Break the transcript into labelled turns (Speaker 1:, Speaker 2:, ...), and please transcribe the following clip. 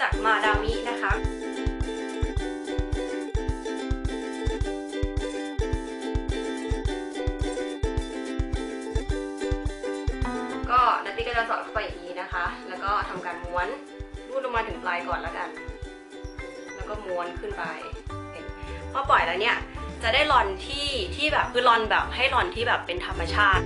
Speaker 1: จากมาดามินะคะก็นัตตี้ก็จะสอดเข้าไปอย่างนี้นะคะ แล้วก็ทำการม้วนรูดลงมาถึงปลายก่อนแล้วกัน แล้วก็ม้วนขึ้นไปเพอปล่อยแล้วเนี่ยจะได้รอนที่ที่แบบคือรอนแบบให้รอนที่แบบเป็นธรรมชาติ